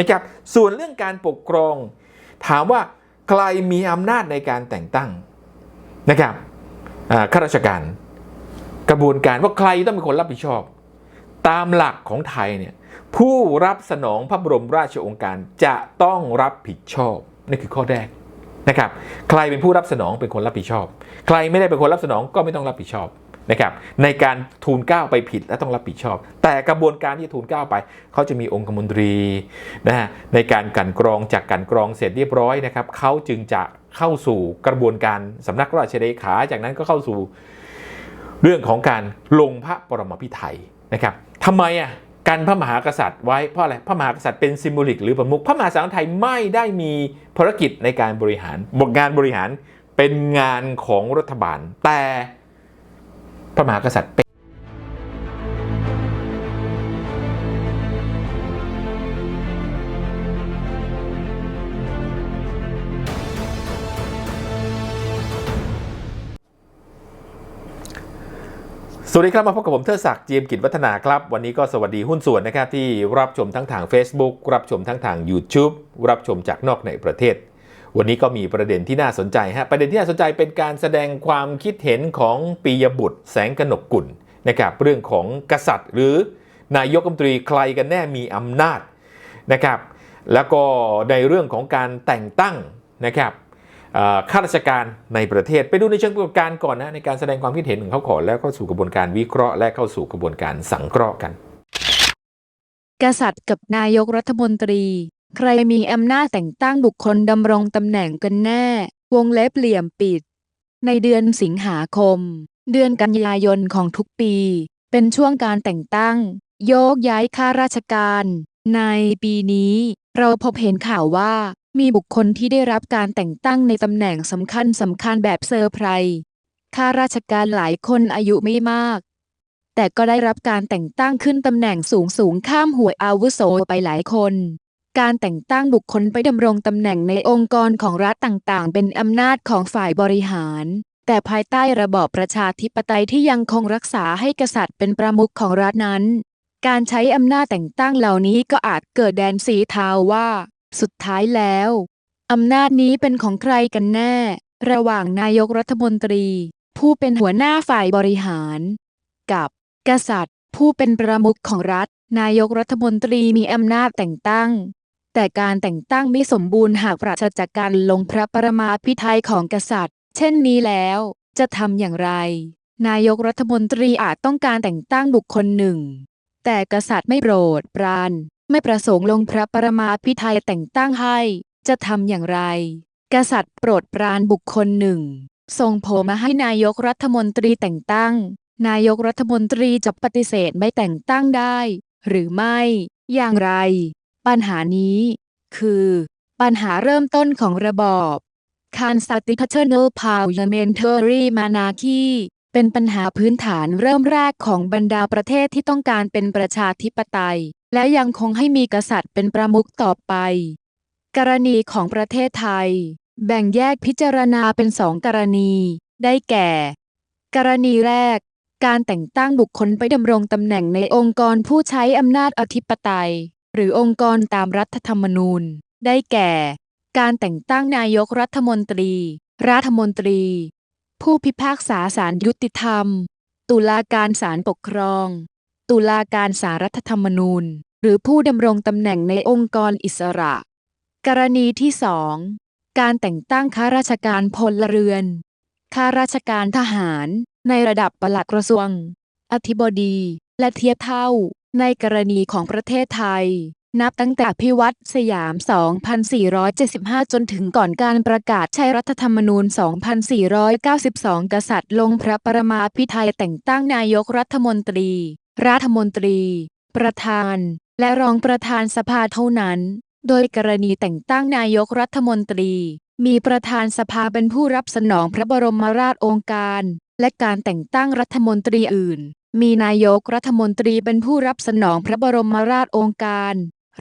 นะครับ ส่วนเรื่องการปกครอง ถามว่าใครมีอำนาจในการแต่งตั้งนะครับข้าราชการกระบวนการว่าใครต้องเป็นคนรับผิดชอบ ตามหลักของไทยเนี่ยผู้รับสนองพระบรมราชองการจะต้องรับผิดชอบนี่คือข้อแรกนะครับ ใครเป็นผู้รับสนองเป็นคนรับผิดชอบ ใครไม่ได้เป็นคนรับสนองก็ไม่ต้องรับผิดชอบ นะครับในการทูลเก้าไปผิดและต้องรับผิดชอบ แต่กระบวนการที่ทูลเก้าไปเขาจะมีองคมนตรีนะฮะในการกันกรองจากกันกรองเสร็จเรียบร้อยนะครับเขาจึงจะเข้าสู่กระบวนการสำนักราชเลขา จากนั้นก็เข้าสู่เรื่องของการลงพระปรมาภิไธยนะครับทำไมอะกันพระมหากษัตริย์ไว้เพราะอะไรพระมหากษัตริย์เป็นซิมโบลิกหรือประมุขพระมหากษัตริย์ไทยไม่ได้มีภารกิจในการบริหารบทงานบริหารเป็นงานของรัฐบาลแต่ พระมหากษัตริย์เป็นสวัสดีครับมาพบกับผมเทิดศักดิ์จีมกิจวัฒนาครับ วันนี้ก็สวัสดีหุ้นส่วนนะครับที่รับชมทั้งทาง Facebook รับชมทั้งทาง YouTube รับชมจากนอกในประเทศ วันนี้ก็มีประเด็นที่น่าสนใจฮะประเด็นที่น่าสนใจเป็นการแสดงความคิดเห็นของปียบุตร แสงกนกกุลนะครับเรื่องของกษัตริย์ หรือนายกรัฐมนตรีใครกันแน่มีอำนาจนะครับแล้วก็ในเรื่องของการแต่งตั้งนะครับข้าราชการในประเทศไปดูในเชิงกระบวนการก่อนนะในการแสดงความคิดเห็นของเขาก่อแล้วก็สู่กระบวนการวิเคราะห์และเข้าสู่กระบวนการสังเคราะห์กัน กษัตริย์กับนายกรัฐมนตรี ใครมีอำนาจแต่งตั้งบุคคลดำรงตำแหน่งกันแน่ วงเล็บเหลี่ยมปิด ในเดือนสิงหาคม เดือนกันยายนของทุกปี เป็นช่วงการแต่งตั้ง โยกย้ายข้าราชการ ในปีนี้ เราพบเห็นข่าวว่ามีบุคคลที่ได้รับการแต่งตั้งในตำแหน่งสำคัญสำคัญแบบเซอร์ไพรส์ข้าราชการหลายคนอายุไม่มาก แต่ก็ได้รับการแต่งตั้งขึ้นตำแหน่งสูงสูงข้ามหัวอาวุโสไปหลายคน การแต่งตั้งบุคคลไปดำรงตำแหน่งในองค์กรของรัฐต่างๆ เป็นอำนาจของฝ่ายบริหาร แต่ภายใต้ระบอบประชาธิปไตยที่ยังคงรักษาให้กษัตริย์เป็นประมุขของรัฐนั้น การใช้อำนาจแต่งตั้งเหล่านี้ก็อาจเกิดแดนสีเทาว่า สุดท้ายแล้วอำนาจนี้เป็นของใครกันแน่ ระหว่างนายกรัฐมนตรี ผู้เป็นหัวหน้าฝ่ายบริหาร กับกษัตริย์ ผู้เป็นประมุขของรัฐ นายกรัฐมนตรีมีอำนาจแต่งตั้ง แต่การแต่งตั้งไม่สมบูรณ์หากปราศจากการลงพระประมาพิไทยของกษัตริย์ เช่นนี้แล้ว จะทำอย่างไร นายกรัฐมนตรีอาจต้องการแต่งตั้งบุคคลหนึ่ง แต่กษัตริย์ไม่โปรดปรานไม่ประสงค์ลงพระประมาพิไทยแต่งตั้งให้ จะทำอย่างไร กษัตริย์โปรดปรานบุคคลหนึ่งทรงโผมาให้นายกรัฐมนตรีแต่งตั้ง นายกรัฐมนตรีจะปฏิเสธไม่แต่งตั้งได้ หรือไม่ อย่างไร ปัญหานี้ คือ ปัญหาเริ่มต้นของระบอบ Constitutional Parliamentary Monarchy เป็นปัญหาพื้นฐานเริ่มแรกของบรรดาประเทศที่ต้องการเป็นประชาธิปไตย และยังคงให้มีกษัตริย์เป็นประมุขต่อไป กรณีของประเทศไทย แบ่งแยกพิจารณาเป็นสองกรณี ได้แก่ กรณีแรก การแต่งตั้งบุคคลไปดำรงตำแหน่งในองค์กรผู้ใช้อำนาจอธิปไตย หรือองค์กรตามรัฐธรรมนูญ ได้แก่ การแต่งตั้งนายกรัฐมนตรี รัฐมนตรี ผู้พิพากษาศาลยุติธรรม ตุลาการศาลปกครอง ตุลาการศาลรัฐธรรมนูญ หรือผู้ดำรงตำแหน่งในองค์กรอิสระ กรณีที่สองการแต่งตั้งข้าราชการพลเรือน ข้าราชการทหาร ในระดับปลัดกระทรวง อธิบดี และเทียบเท่า ในกรณีของประเทศไทย นับตั้งแต่อภิวัตรสยาม 2475 จนถึงก่อนการประกาศใช้รัฐธรรมนูญ 2492 กษัตริย์ลงพระประมาพิไทยแต่งตั้งนายกรัฐมนตรี รัฐมนตรี ประธาน และรองประธานสภาเท่านั้น โดยกรณีแต่งตั้งนายกรัฐมนตรี มีประธานสภาเป็นผู้รับสนองพระบรมราชโองการ และการแต่งตั้งรัฐมนตรีอื่น มีนายกรัฐมนตรีเป็นผู้รับสนองพระบรมราชโองการ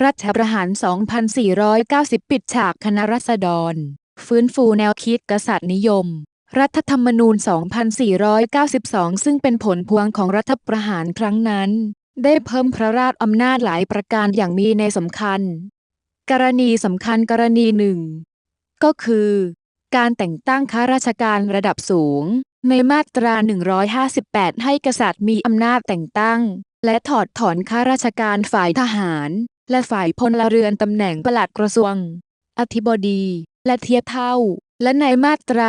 รัฐประหาร 2490 ปิดฉากคณะรัษฎร ฟื้นฟูแนวคิดกษัตริย์นิยม รัฐธรรมนูญ 2492 ซึ่งเป็นผลพวงของรัฐประหารครั้งนั้น ได้เพิ่มพระราชอำนาจหลายประการอย่างมีในสำคัญ กรณีสำคัญกรณีหนึ่ง ก็คือ การแต่งตั้งข้าราชการระดับสูง ในมาตรา 158 ให้กษัตริย์มีอำนาจแต่งตั้ง และถอดถอนข้าราชการฝ่ายทหาร และฝ่ายพลเรือนตำแหน่งปลัดกระทรวง อธิบดี และเทียบเท่า และในมาตรา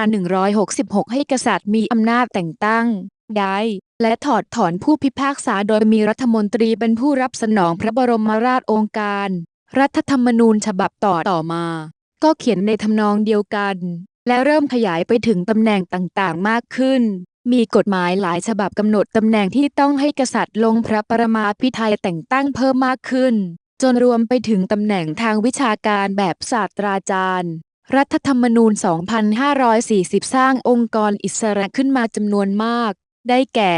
166 ให้กษัตริย์มีอำนาจแต่งตั้ง ได้ และถอดถอนผู้พิพากษาโดยมีรัฐมนตรีเป็นผู้รับสนองพระบรมราชโองการ รัฐธรรมนูญฉบับต่อต่อมา ก็เขียนในทำนองเดียวกัน และเริ่มขยายไปถึงตำแหน่งต่างๆ มากขึ้น มีกฎหมายหลายฉบับกำหนดตำแหน่งที่ต้องให้กษัตริย์ลงพระประมาพิไทยแต่งตั้งเพิ่มมากขึ้น จนรวมไปถึงตำแหน่งทางวิชาการแบบศาสตราจารย์ รัฐธรรมนูญ 2540 สร้างองค์กรอิสระขึ้นมาจำนวนมาก ได้แก่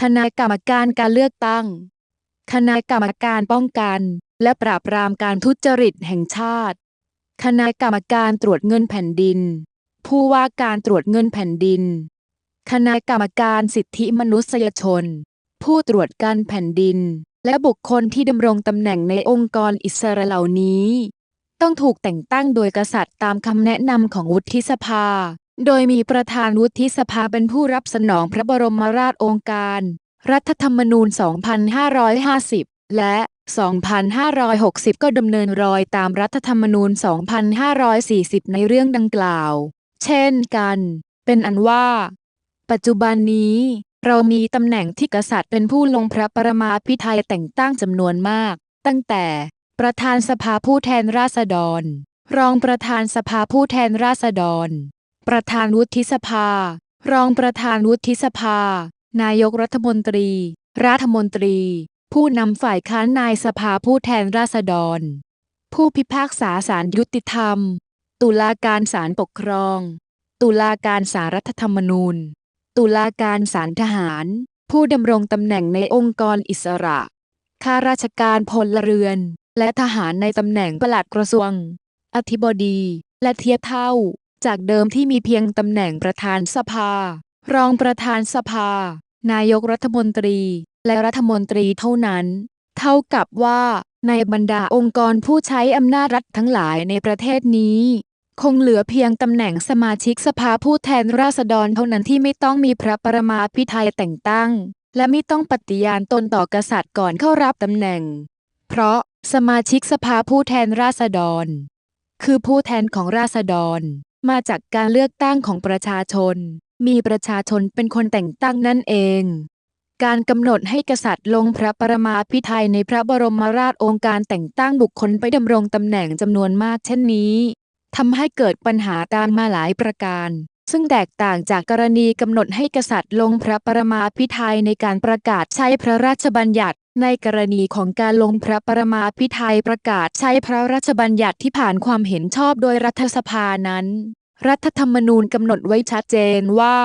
คณะกรรมการการเลือกตั้ง คณะกรรมการป้องกัน และปราบปรามการทุจริตแห่งชาติ คณะกรรมการตรวจเงินแผ่นดิน ผู้ว่าการตรวจเงินแผ่นดิน คณะกรรมการสิทธิมนุษยชน ผู้ตรวจการแผ่นดิน และบุคคลที่ดำรงตำแหน่งในองค์กรอิสระเหล่านี้ ต้องถูกแต่งตั้งโดยกษัตริย์ตามคำแนะนำของวุฒิสภา โดยมีประธานวุฒิสภาเป็นผู้รับสนองพระบรมราชโองการ รัฐธรรมนูญ 2550 และ 2560 ก็ดำเนินรอยตามรัฐธรรมนูญ 2540 ในเรื่องดังกล่าว เช่นกัน เป็นอันว่า ปัจจุบันนี้ เรามีตำแหน่งที่กษัตริย์เป็นผู้ลงพระประมาพิไทยแต่งตั้งจำนวนมาก ตั้งแต่ประธานสภาผู้แทนราษฎร รองประธานสภาผู้แทนราษฎร ประธานวุฒิสภา รองประธานวุฒิสภา นายกรัฐมนตรี รัฐมนตรี ผู้นำฝ่ายค้านนายสภาผู้แทนราษฎร ผู้พิพากษาศาลยุติธรรม ตุลาการศาลปกครอง ตุลาการศาลรัฐธรรมนูญ ตุลาการศาลทหาร ผู้ดำรงตำแหน่งในองค์กรอิสระข้าราชการพลเรือน และทหารในตำแหน่งปลัดกระทรวง อธิบดี และเทียบเท่า จากเดิมที่มีเพียงตำแหน่งประธานสภา รองประธานสภา นายกรัฐมนตรี และรัฐมนตรีเท่านั้น เท่ากับว่าในบรรดาองค์กรผู้ใช้อำนาจรัฐทั้งหลายในประเทศนี้ คงเหลือเพียงตำแหน่งสมาชิกสภาผู้แทนราษฎรเท่านั้นที่ไม่ต้องมีพระประมาพิไทยแต่งตั้ง และไม่ต้องปฏิญาณตนต่อกษัตริย์ก่อนเข้ารับตำแหน่ง เพราะสมาชิกสภาผู้แทนราษฎร คือผู้แทนของราษฎร มาจากการเลือกตั้งของประชาชน มีประชาชนเป็นคนแต่งตั้งนั่นเอง การกำหนดให้กษัตริย์ลงพระประมาพิไทยในพระบรมราชองการแต่งตั้งบุคคลไปดำรงตำแหน่งจำนวนมากเช่นนี้ทำให้เกิดปัญหาตามมาหลายประการ ซึ่งแตกต่างจากกรณีกำหนดให้กษัตริย์ลงพระประมาพิไทยในการประกาศใช้พระราชบัญญัติ ในกรณีของการลงพระประมาพิไทยประกาศใช้พระราชบัญญัติที่ผ่านความเห็นชอบโดยรัฐสภานั้น รัฐธรรมนูญกำหนดไว้ชัดเจนว่า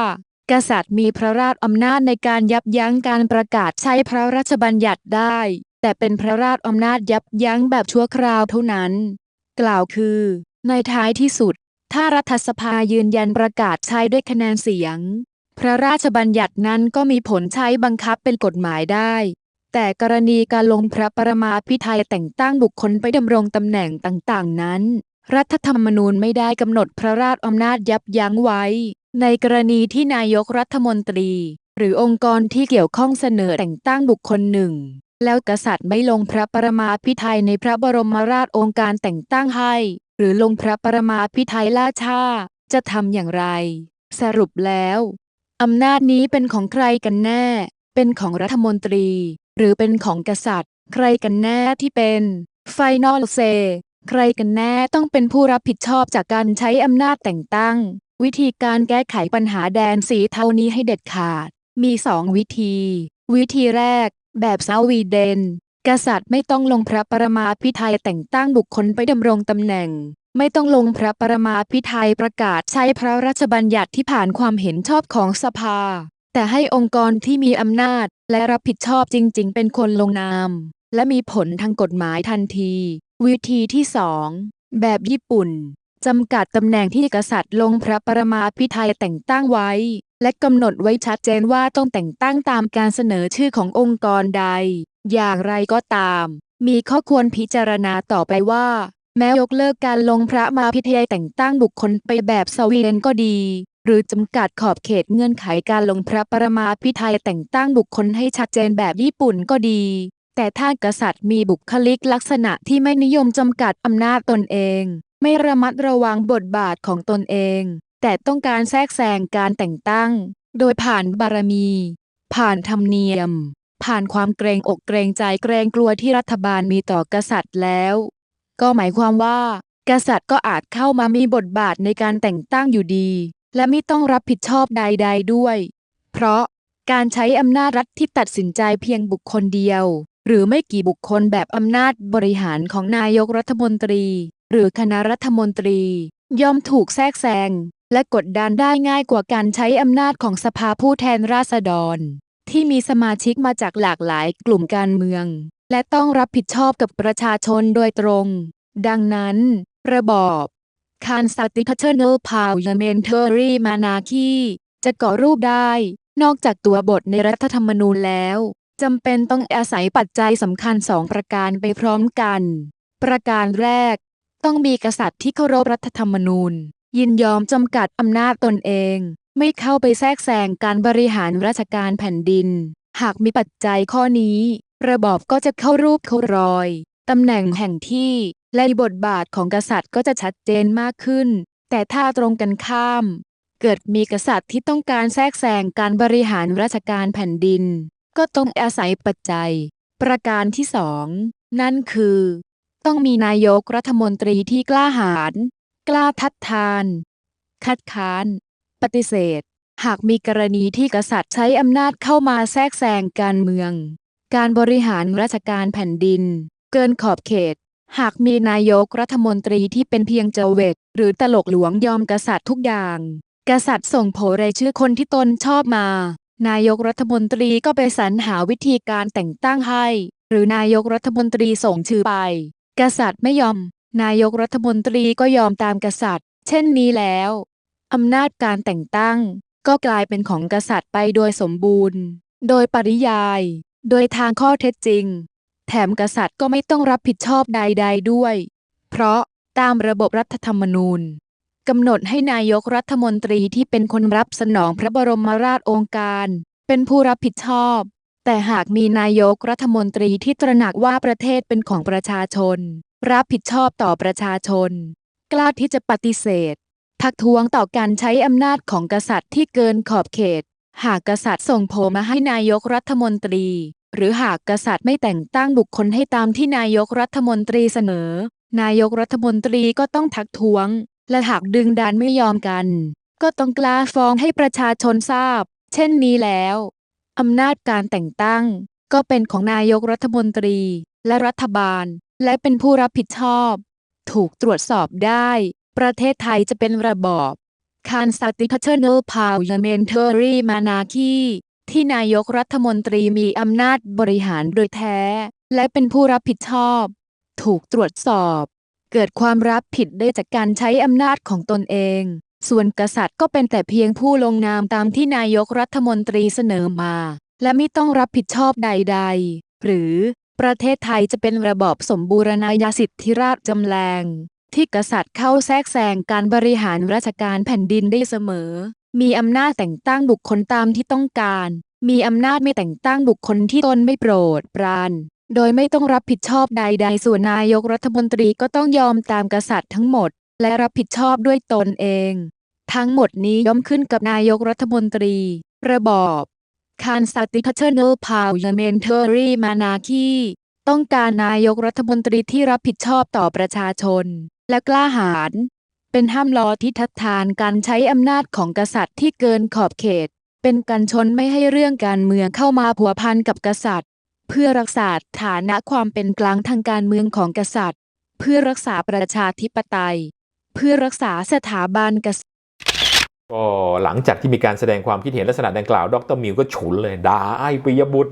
กษัตริย์มีพระราชอำนาจในการยับยั้งการประกาศใช้พระราชบัญญัติได้ แต่เป็นพระราชอำนาจยับยั้งแบบชั่วคราวเท่านั้น กล่าวคือ ในท้ายที่สุด ถ้ารัฐสภายืนยันประกาศใช้ด้วยคะแนนเสียง พระราชบัญญัตินั้นก็มีผลใช้บังคับเป็นกฎหมายได้ แต่กรณีการลงพระประมาพิไทยแต่งตั้งบุคคลไปดำรงตำแหน่งต่างๆ นั้น รัฐธรรมนูญไม่ได้กำหนดพระราชอำนาจยับยั้งไว้ ในกรณีที่นายกรัฐมนตรี หรือองค์กรที่เกี่ยวข้องเสนอแต่งตั้งบุคคลหนึ่ง แล้วกษัตริย์ไม่ลงพระประมาพิไทยในพระบรมราชองค์การแต่งตั้งให้ หรือลงพระประมาพิไทยล่าช้าจะทำอย่างไร สรุปแล้วอำนาจนี้เป็นของใครกันแน่ เป็นของรัฐมนตรี หรือเป็นของกษัตริย์ ใครกันแน่ที่เป็น Final Say ใครกันแน่ต้องเป็นผู้รับผิดชอบจากการใช้อำนาจแต่งตั้ง วิธีการแก้ไขปัญหาแดนสีเทานี้ให้เด็ดขาด มีสองวิธี วิธีแรก แบบสวีเดน กษัตริย์ไม่ต้องลงพระประมาพิไทยแต่งตั้งบุคคลไปดำรงตำแหน่ง ไม่ต้องลงพระประมาพิไทยประกาศใช้พระราชบัญญัติที่ผ่านความเห็นชอบของสภา แต่ให้องค์กรที่มีอำนาจ และรับผิดชอบจริง ๆ เป็นคนลงนาม และมีผลทางกฎหมายทันที วิธีที่สองแบบญี่ปุ่น จำกัดตำแหน่งที่กษัตริย์ลงพระประมาพิไทยแต่งตั้งไว้ และกำหนดไว้ชัดเจนว่าต้องแต่งตั้งตามการเสนอชื่อขององค์กรใด อย่างไรก็ตาม มีข้อควรพิจารณาต่อไปว่า แม้ยกเลิกการลงพระมาพิเทยแต่งตั้งบุคคลไปแบบสวีเดนก็ดี หรือจำกัดขอบเขตเงื่อนไขการลงพระประมาพิไทยแต่งตั้งบุคคลให้ชัดเจนแบบญี่ปุ่นก็ดี แต่ถ้ากษัตริย์มีบุคลิกลักษณะที่ไม่นิยมจำกัดอำนาจตนเอง ไม่ระมัดระวังบทบาทของตนเอง แต่ต้องการแทรกแซงการแต่งตั้ง โดยผ่านบารมี ผ่านธรรมเนียม ผ่านความเกรงอกเกรงใจเกรงกลัวที่รัฐบาลมีต่อกษัตริย์แล้ว ก็หมายความว่า กษัตริย์ก็อาจเข้ามามีบทบาทในการแต่งตั้งอยู่ดี และไม่ต้องรับผิดชอบใด ๆด้วย เพราะการใช้อำนาจรัฐที่ตัดสินใจเพียงบุคคลเดียว หรือไม่กี่บุคคลแบบอำนาจบริหารของนายกรัฐมนตรี หรือคณะรัฐมนตรี ย่อมถูกแทรกแซงและกดดันได้ง่ายกว่าการใช้อำนาจของสภาผู้แทนราษฎร ที่มีสมาชิกมาจากหลากหลายกลุ่มการเมือง และต้องรับผิดชอบกับประชาชนโดยตรง ดังนั้น ระบอบ Constitutional Parliamentary Monarchy จะก่อรูปได้ นอกจากตัวบทในรัฐธรรมนูญแล้วจำเป็นต้องอาศัยปัจจัยสำคัญสองประการไปพร้อมกัน ประการแรก ต้องมีกษัตริย์ที่เคารพรัฐธรรมนูญ ยินยอมจำกัดอำนาจตนเอง ไม่เข้าไปแทรกแซงการบริหารราชการแผ่นดิน หากมีปัจจัยข้อนี้ ระบอบก็จะเข้ารูปเข้ารอยตำแหน่งแห่งที่และบทบาทของกษัตริย์ก็จะชัดเจนมากขึ้น แต่ถ้าตรงกันข้าม เกิดมีกษัตริย์ที่ต้องการแทรกแซงการบริหารราชการแผ่นดิน ก็ต้องอาศัยปัจจัย ประการที่สองนั่นคือ ต้องมีนายกรัฐมนตรีที่กล้าหาญกล้าทัดทาน คัดค้าน ปฏิเสธ หากมีกรณีที่กษัตริย์ใช้อำนาจเข้ามาแทรกแซงการเมือง การบริหารราชการแผ่นดิน เกินขอบเขต หากมีนายกรัฐมนตรีที่เป็นเพียงเจเวตหรือตลกหลวงยอมกษัตริย์ทุกอย่าง กษัตริย์ส่งโผรายชื่อคนที่ตนชอบมา นายกรัฐมนตรีก็ไปสรรหาวิธีการแต่งตั้งให้ หรือนายกรัฐมนตรีส่งชื่อไป กษัตริย์ไม่ยอม นายกรัฐมนตรีก็ยอมตามกษัตริย์ เช่นนี้แล้วอำนาจการแต่งตั้ง ก็กลายเป็นของกษัตริย์ไปโดยสมบูรณ์ โดยปริยาย โดยทางข้อเท็จจริง แถมกษัตริย์ก็ไม่ต้องรับผิดชอบใด ๆด้วย เพราะตามระบบรัฐธรรมนูญกำหนดให้นายกรัฐมนตรีที่เป็นคนรับสนองพระบรมราชโองการ เป็นผู้รับผิดชอบ แต่หากมีนายกรัฐมนตรีที่ตระหนักว่าประเทศเป็นของประชาชน รับผิดชอบต่อประชาชน กล้าที่จะปฏิเสธ ทักท้วงต่อการใช้อำนาจของกษัตริย์ที่เกินขอบเขต หากกษัตริย์ส่งโผมาให้นายกรัฐมนตรี หรือหากกษัตริย์ไม่แต่งตั้งบุคคลให้ตามที่นายกรัฐมนตรีเสนอ นายกรัฐมนตรีก็ต้องทักท้วง และหากดึงดันไม่ยอมกัน ก็ต้องกล้าฟ้องให้ประชาชนทราบ เช่นนี้แล้ว อำนาจการแต่งตั้ง ก็เป็นของนายกรัฐมนตรีและรัฐบาล และเป็นผู้รับผิดชอบ ถูกตรวจสอบได้ ประเทศไทยจะเป็นระบอบ Constitutional Parliamentary Monarchy ที่นายกรัฐมนตรีมีอำนาจบริหารโดยแท้ และเป็นผู้รับผิดชอบ ถูกตรวจสอบ เกิดความรับผิดได้จากการใช้อำนาจของตนเอง ส่วนกษัตริย์ก็เป็นแต่เพียงผู้ลงนามตามที่นายกรัฐมนตรีเสนอมา และไม่ต้องรับผิดชอบใด ๆ หรือประเทศไทยจะเป็นระบอบสมบูรณาญาสิทธิราชจำแรงที่กษัตริย์เข้าแทรกแซงการบริหารราชการแผ่นดินได้เสมอ มีอำนาจแต่งตั้งบุคคลตามที่ต้องการ มีอำนาจไม่แต่งตั้งบุคคลที่ตนไม่โปรดปราน โดยไม่ต้องรับผิดชอบใด ๆ ส่วนนายกรัฐมนตรีก็ต้องยอมตามกษัตริย์ทั้งหมด และรับผิดชอบด้วยตนเอง ทั้งหมดนี้ย่อมขึ้นกับนายกรัฐมนตรี ระบอบ Constitutional Parliamentary Monarchy ต้องการนายกรัฐมนตรีที่รับผิดชอบต่อประชาชน และกล้าหาญเป็นห้ามล้อที่ทัดทานการใช้อำนาจของกษัตริย์ที่เกินขอบเขต เป็นการชนไม่ให้เรื่องการเมืองเข้ามาผัวพันกับกษัตริย์ เพื่อรักษาฐานะความเป็นกลางทางการเมืองของกษัตริย์ เพื่อรักษาประชาธิปไตย เพื่อรักษาสถาบันกษัตริย์ก็หลังจากที่มีการแสดงความคิดเห็นลักษณะดังกล่าว ดรมิวก็ฉุนเลยด่าไอ้ปิยบุตร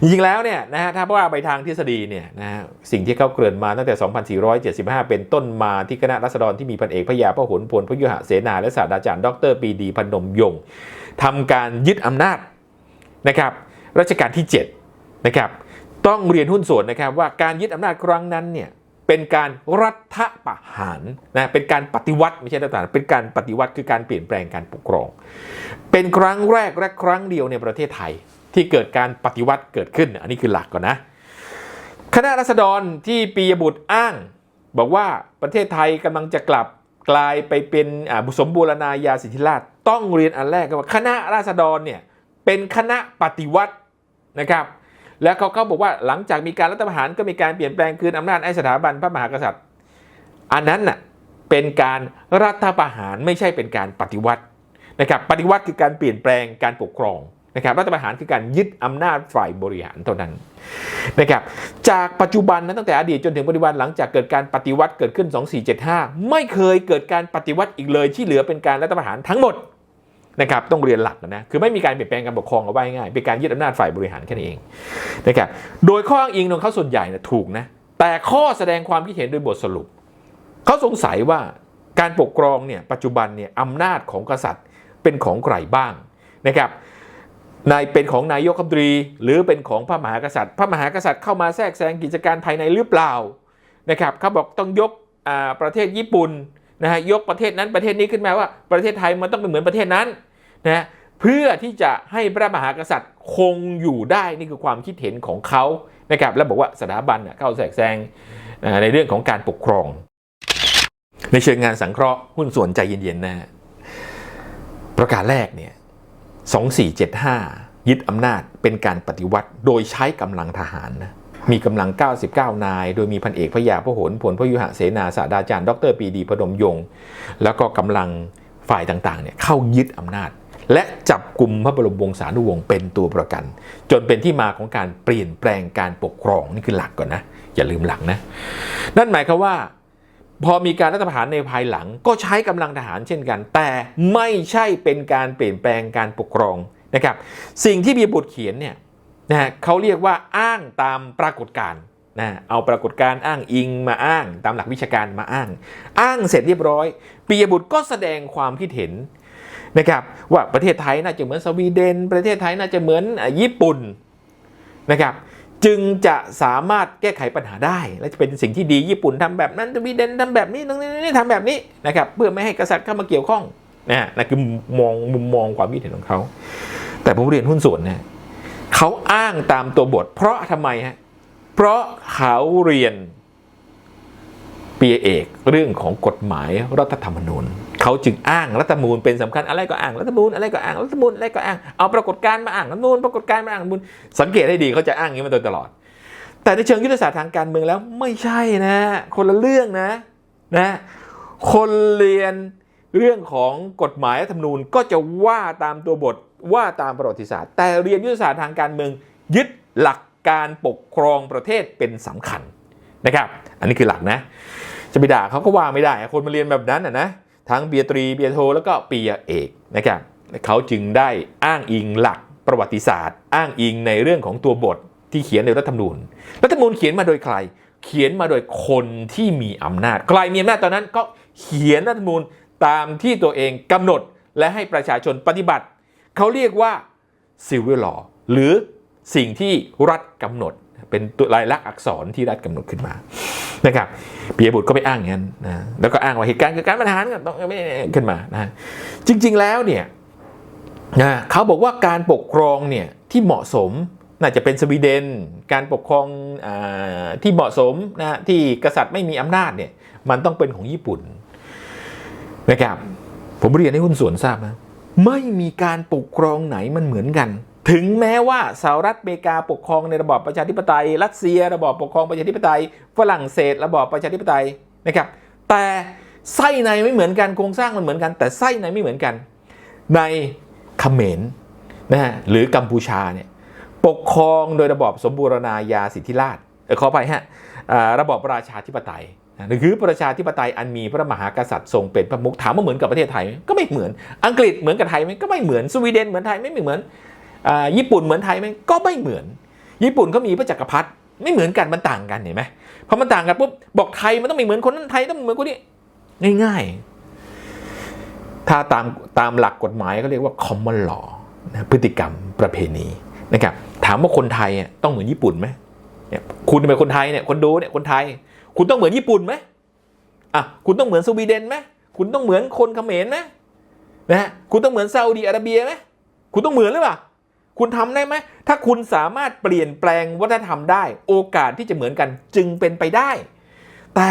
จริงๆแล้วเนี่ยนะฮะถ้าว่าไปทางทฤษฎีเนี่ยนะฮะสิ่งที่เขาเกริ่นมาตั้งแต่ 2475 เป็นต้นมาที่คณะรัษฎรที่มีพันเอกพระยาพหลพลพยุหเสนา และศาสตราจารย์ดรปีดีพนมยงค์ทำการยึดอำนาจนะครับรัชกาลที่7นะครับต้องเรียนหุ้นส่วนนะครับว่าการยึดอำนาจครั้งนั้นเนี่ย เป็นการรัฐประหารนะเป็นการปฏิวัติไม่ใช่รัฐประหารเป็นการปฏิวัติคือการเปลี่ยนแปลงการปกครอง เป็นครั้งแรกและครั้งเดียวในประเทศไทยที่เกิดการปฏิวัติเกิดขึ้น อันนี้คือหลักก่อนนะ คณะรัษฎรที่ปียบุตรอ้าง บอกว่าประเทศไทยกำลังจะกลับกลายไปเป็นอ่าสมบูรณาญาสิทธิราชต้องเรียนอันแรกก็ว่าคณะราษฎรเนี่ยเป็นคณะปฏิวัตินะครับ แล้วเขาเขาบอกว่าหลังจากมีการรัฐประหารก็มีการเปลี่ยนแปลงคืนอำนาจให้สถาบันพระมหากษัตริย์ อันนั้นน่ะเป็นการรัฐประหารไม่ใช่เป็นการปฏิวัตินะครับปฏิวัติคือการเปลี่ยนแปลงการปกครองนะครับรัฐประหารคือการยึดอำนาจฝ่ายบริหารเท่านั้นนะครับจากปัจจุบันนะตั้งแต่อดีตจนถึงปัจจุบันหลังจากเกิดการปฏิวัติเกิดขึ้น 2475 ไม่เคยเกิดการปฏิวัติอีกเลยที่เหลือเป็นการรัฐประหารทั้งหมด นะครับต้องเรียนหลักนะคือไม่มีการเปลี่ยนแปลงการปกครองเอาไว้ง่ายเป็นการยึดอำนาจฝ่ายบริหารแค่นั้นเองนะครับโดยข้ออ้างอิงของเขาส่วนใหญ่นะถูกนะแต่ข้อแสดงความคิดเห็นโดยบทสรุปเขาสงสัยว่าการปกครองเนี่ยปัจจุบันเนี่ยอำนาจของกษัตริย์เป็นของใครบ้างนะครับนายเป็นของนายกรัฐมนตรี หรือเป็นของพระมหากษัตริย์ พระมหากษัตริย์เข้ามาแทรกแซงกิจการภายในหรือเปล่านะครับเขาบอกต้องยกประเทศญี่ปุ่น นะฮะยกประเทศนั้นประเทศนี้ขึ้นมาว่าประเทศไทยมันต้องเป็นเหมือนประเทศนั้นนะฮะเพื่อที่จะให้พระมหากษัตริย์คงอยู่ได้นี่คือความคิดเห็นของเขานะครับแล้วบอกว่าสถาบันน่ะเข้าแทรกแซงในเรื่องของการปกครอง ในเชิงงานสังเคราะห์หุ้นส่วนใจเย็นๆนะฮะประการแรกเนี่ย2475 ยึดอำนาจเป็นการปฏิวัติโดยใช้กำลังทหารนะ มีกำลัง 99 นาย โดยมีพันเอกพระยาพระหลผลพระยุหะเสนาศาสตราจารย์ ดรปีดีพดมยง แล้วก็กำลังฝ่ายต่างๆเนี่ยเข้ายึดอำนาจ และจับกลุ่มพระบรมวงศานุวงศ์เป็นตัวประกัน จนเป็นที่มาของการเปลี่ยนแปลงการปกครองนี่คือหลักก่อนนะ อย่าลืมหลักนะ นั่นหมายความว่า พอมีการรัฐประหารในภายหลัง ก็ใช้กำลังทหารเช่นกัน แต่ไม่ใช่เป็นการเปลี่ยนแปลงการปกครองนะครับ สิ่งที่บีบุตรเขียนเนี่ย นะเขาเรียกว่าอ้างตามปรากฏการณ์นะเอาปรากฏการณ์อ้างอิงมาอ้าง ตามหลักวิชาการมาอ้าง อ้างเสร็จเรียบร้อยปียบุตรก็แสดงความคิดเห็นนะครับว่าประเทศไทยน่าจะเหมือนสวีเดน ประเทศไทยน่าจะเหมือนญี่ปุ่นนะครับจึงจะสามารถแก้ไขปัญหาได้ และจะเป็นสิ่งที่ดีญี่ปุ่นทำแบบนั้นสวีเดนทำแบบนี้ตรงนี้ทำแบบนี้นะครับเพื่อไม่ให้กษัตริย์เข้ามาเกี่ยวข้องนะนั่นคือมองมุมมองความคิดเห็นของเขา แต่ผมเรียนหุ้นส่วนนี่ย เขาอ้างตามตัวบท เพราะทำไมฮะ เพราะเขาเรียนปีเอกเรื่องของกฎหมายรัฐธรรมนูญเขาจึงอ้างรัฐธรรมนูญเป็นสำคัญอะไรก็อ้างรัฐธรรมนูญอะไรก็อ้างรัฐธรรมนูญอะไรก็อ้างเอาปรากฏการณ์มาอ้างรัฐธรรมนูญปรากฏการณ์มาอ้างรัฐธรรมนูญสังเกตให้ดีเขาจะอ้างอย่างนี้มาโดยตลอด แต่ในเชิงยุทธศาสตร์ทางการเมืองแล้วไม่ใช่นะ คนละเรื่องนะนะคนเรียนเรื่องของกฎหมายรัฐธรรมนูญก็จะว่าตามตัวบท ว่าตามประวัติศาสตร์ แต่เรียนยุทธศาสตร์ทางการเมืองยึดหลักการปกครองประเทศเป็นสำคัญนะครับ อันนี้คือหลักนะ จะไปด่าเขาก็ว่าไม่ได้ คนมาเรียนแบบนั้นนะนะทั้งเบียตรีเบียโทแล้วก็ปียเอกนะครับเขาจึงได้อ้างอิงหลักประวัติศาสตร์ อ้างอิงในเรื่องของตัวบทที่เขียนในรัฐธรรมนูญ รัฐธรรมนูญเขียนมาโดยใคร เขียนมาโดยคนที่มีอำนาจ ใครมีอำนาจตอนนั้นก็เขียนรัฐธรรมนูญตามที่ตัวเองกำหนดและให้ประชาชนปฏิบัติ เขาเรียกว่า civil law หรือสิ่งที่รัฐกำหนดเป็นตัวลายลักษณ์อักษรที่รัฐกำหนดขึ้นมานะครับปียบุตรก็ไปอ้างอย่างนั้นนะแล้วก็อ้างว่าเหตุการณ์คือการประหารก็ต้องไม่ขึ้นมานะจริง ๆแล้วเนี่ยนะเขาบอกว่าการปกครองเนี่ยที่เหมาะสมน่าจะเป็นสวีเดน การปกครองอาที่เหมาะสมนะที่กษัตริย์ไม่มีอำนาจเนี่ยมันต้องเป็นของญี่ปุ่นนะครับผมเรียนให้หุ้นส่วนทราบนะ ไม่มีการปกครองไหนมันเหมือนกัน ถึงแม้ว่าสหรัฐอเมริกาปกครองในระบอบประชาธิปไตย รัสเซีย ระบอบปกครองประชาธิปไตย ฝรั่งเศส ระบอบประชาธิปไตยนะครับ แต่ไส้ในไม่เหมือนกันโครงสร้างมันเหมือนกัน แต่ไส้ในไม่เหมือนกัน ในเขมรนะฮะหรือกัมพูชาเนี่ยปกครองโดยระบอบสมบูรณาญาสิทธิราชย์เอ่อขอไปฮะระบอบประชาธิปไตย หรือประชาธิปไตยอันมีพระมหากษัตริย์ทรงเป็นพระมุขถามว่าเหมือนกับประเทศไทยก็ไม่เหมือน อังกฤษเหมือนกับไทยไหมก็ไม่เหมือนสวีเดนเหมือนไทยไม่เหมือนญี่ปุ่นเหมือนไทยไหมก็ไม่เหมือน ญี่ปุ่นเขามีพระจักรพรรดิไม่เหมือนกันมันต่างกันเห็นไหมพอมันต่างกันปุ๊บบอกไทยมันต้องไม่เหมือนคนนั้นไทยต้องเหมือนคนนี้ง่ายๆ ถ้าตามตามหลักกฎหมายก็เรียกว่า common law นะพฤติกรรมประเพณีนะครับถามว่าคนไทยอะต้องเหมือนญี่ปุ่นไหมเนี่ยคุณเป็นคนไทยเนี่ยคนดูเนี่ยคนไทย คุณต้องเหมือนญี่ปุ่นไหมอะคุณต้องเหมือนสวีเดนไหมคุณต้องเหมือนคนเขมรไหมนะฮะคุณต้องเหมือนซาอุดีอาระเบียไหมคุณต้องเหมือนหรือเปล่าคุณทำได้ไหมถ้าคุณสามารถเปลี่ยนแปลงวัฒนธรรมได้ โอกาสที่จะเหมือนกันจึงเป็นไปได้ แต่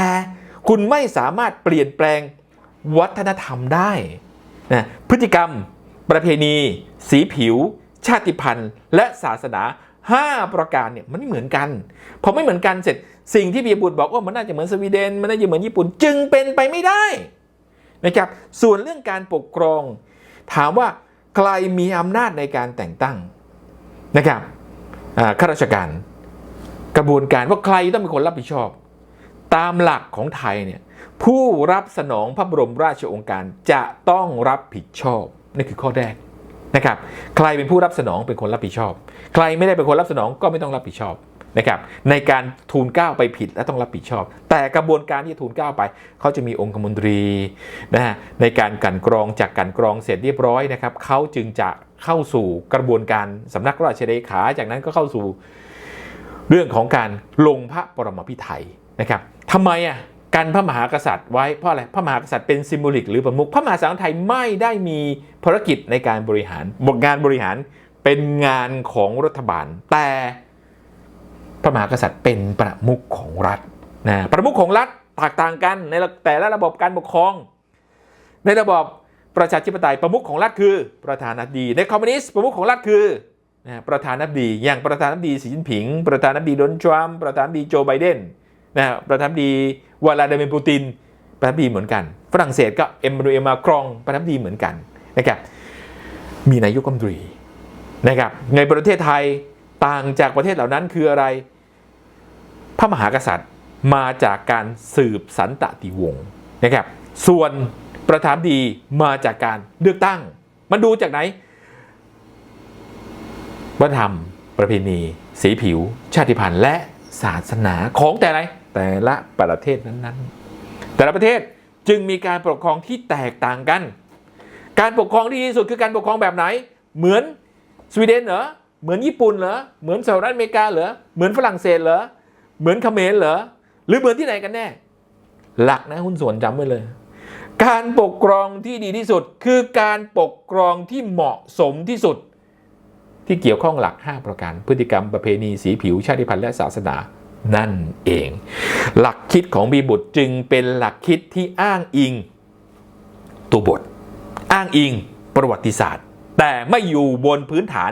คุณไม่สามารถเปลี่ยนแปลงวัฒนธรรมได้นะพฤติกรรม ประเพณี สีผิว ชาติพันธุ์ และศาสนา 5 ประการเนี่ยมันไม่เหมือนกัน พอไม่เหมือนกันเสร็จ สิ่งที่ปียบุตรบอกว่ามันน่าจะเหมือนสวีเดน มันน่าจะเหมือนญี่ปุ่น จึงเป็นไปไม่ได้นะครับ ส่วนเรื่องการปกครอง ถามว่าใครมีอำนาจในการแต่งตั้งนะครับข้าราชการ กระบวนการว่าใครต้องเป็นคนรับผิดชอบ ตามหลักของไทยเนี่ยผู้รับสนองพระบรมราชองค์การจะต้องรับผิดชอบนี่คือข้อแรกนะครับ ใครเป็นผู้รับสนองเป็นคนรับผิดชอบ ใครไม่ได้เป็นคนรับสนองก็ไม่ต้องรับผิดชอบ นะครับในการทูลเก้าไปผิดและต้องรับผิดชอบ แต่กระบวนการที่ทูลเก้าไปเขาจะมีองคมนตรีนะฮะในการกันกรองจากกันกรองเสร็จเรียบร้อยนะครับเขาจึงจะเข้าสู่กระบวนการสำนักราชเลขาจากนั้นก็เข้าสู่เรื่องของการลงพระปรมาภิไธยนะครับทำไมอะการพระมหากษัตริย์ไว้เพราะอะไรพระมหากษัตริย์เป็นซิมโบลิกหรือประมุขพระมหากษัตริย์ไทยไม่ได้มีภารกิจในการบริหารบทงานบริหารเป็นงานของรัฐบาล แต่ พระมหากษัตริย์เป็นประมุขของรัฐนะประมุขของรัฐแตกต่างกันในแต่ละระบบการปกครอง ในระบบประชาธิปไตยประมุขของรัฐคือประธานาธิบดี ในคอมมิวนิสต์ประมุขของรัฐคือนะประธานาธิบดีอย่างประธานาธิบดีสีจิ้นผิง ประธานาธิบดีโดนัลด์ทรัมป์ประธานาธิบดีโจไบเดนนะประธานาธิบดีวลาดิเมียร์ปูตินประธานาธิบดีเหมือนกัน ฝรั่งเศสก็เอ็มมานูเอลมาครองประธานาธิบดีเหมือนกันนะครับมีนายกรัฐมนตรีนะครับในประเทศไทย ต่างจากประเทศเหล่านั้นคืออะไร พระมหากษัตริย์มาจากการสืบสันตติวงศ์นะครับ ส่วนประธานดีมาจากการเลือกตั้ง มันดูจากไหนวัฒนธรรม ประเพณี สีผิว ชาติพันธุ์และศาสนาของแต่ละแต่ละประเทศนั้นๆ แต่ละประเทศจึงมีการปกครองที่แตกต่างกัน การปกครองที่ดีที่สุดคือการปกครองแบบไหน เหมือนสวีเดนเหรอ เหมือนญี่ปุ่นเหรอ เหมือนสหรัฐอเมริกาเหรอ เหมือนฝรั่งเศสเหรอ เหมือนเขมรเหรอ หรือเหมือนที่ไหนกันแน่ หลักนะหุ้นส่วนจำไว้เลย การปกครองที่ดีที่สุด คือการปกครองที่เหมาะสมที่สุด ที่เกี่ยวข้องหลัก 5 ประการ พฤติกรรมประเพณีสีผิวชาติพันธุ์และศาสนานั่นเอง หลักคิดของบีบุตรจึงเป็นหลักคิดที่อ้างอิง ตัวบท อ้างอิงประวัติศาสตร์ แต่ไม่อยู่บนพื้นฐาน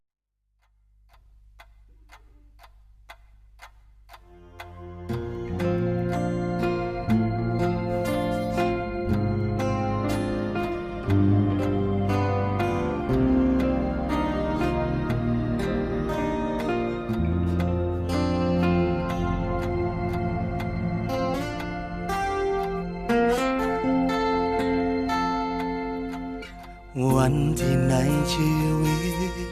วันที่ในชีวิต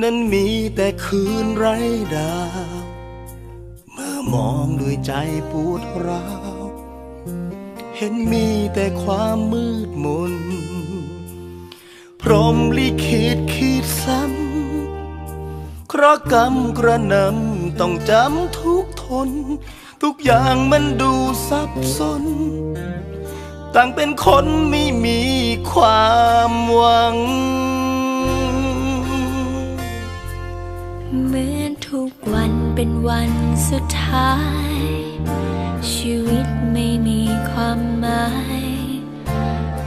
นั้นมีแต่คืนไร้ดาว เมื่อมองด้วยใจปวดร้าว เห็นมีแต่ความมืดมน พรมลิขิตขีดซ้ำเคราะกรรมกระนำต้องจำทุกทน ทุกอย่างมันดูซับซ้อน ต่างเป็นคนไม่มีความหวัง เหมือนทุกวันเป็นวันสุดท้าย ชีวิตไม่มีความหมาย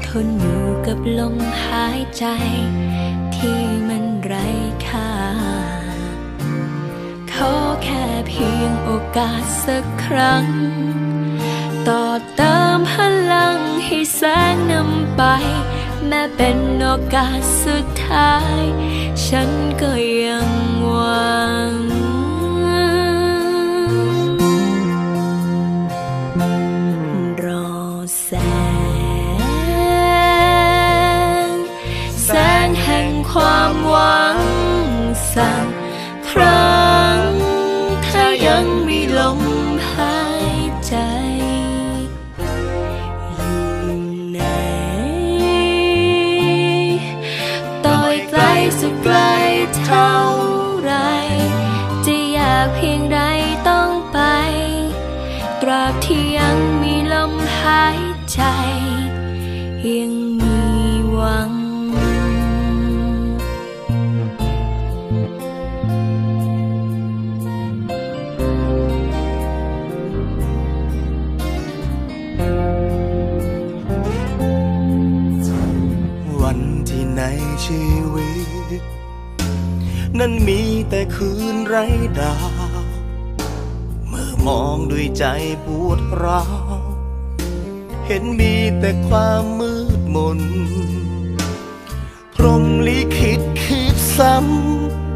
ทนอยู่กับลมหายใจ ที่มันไร้ค่า ขอแค่เพียงโอกาสสักครั้ง ต่อเติมพลัง ให้แสงนำไป แม้เป็นโอกาสสุดท้าย ฉันก็ยังหวังรอแสง แสงแห่งควสุากเพียงใดต้องไป ตราบที่ยังมีลมหายใจ ยังมีหวัง วันที่ในชีวิต นั้นมีแต่คืนไร้ดาว เมื่อมองด้วยใจปวดร้าว เห็นมีแต่ความมืดมน พรมลิขิตคิดซ้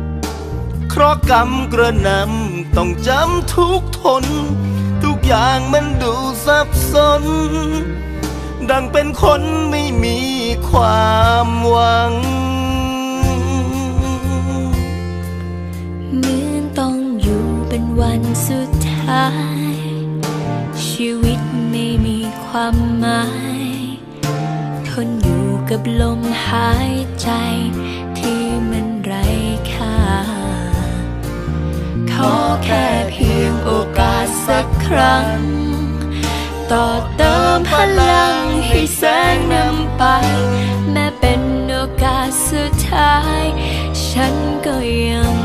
ำ เคราะกรรมกระนำต้องจำทุกทน ทุกอย่างมันดูสับสนดังเป็นคนไม่มีความหวังาย ชีวิตไม่มีความหมาย ทนอยู่กับลมหายใจที่มันไร้ค่า ขอแค่เพียงโอกาสสักครั้ง ต่อเติมพลังให้แสงนำไป แม้เป็นโอกาสสุดท้าย ฉันก็ยัง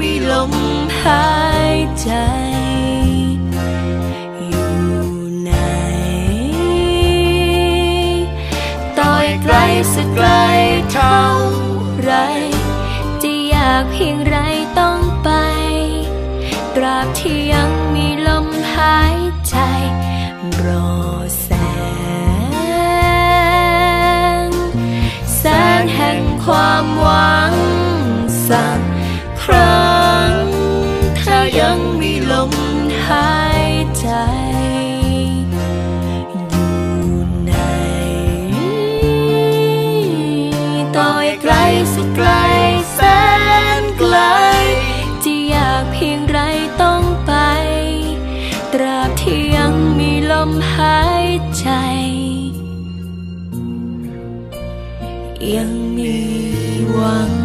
มีลมหายใจ ยังมีหวัง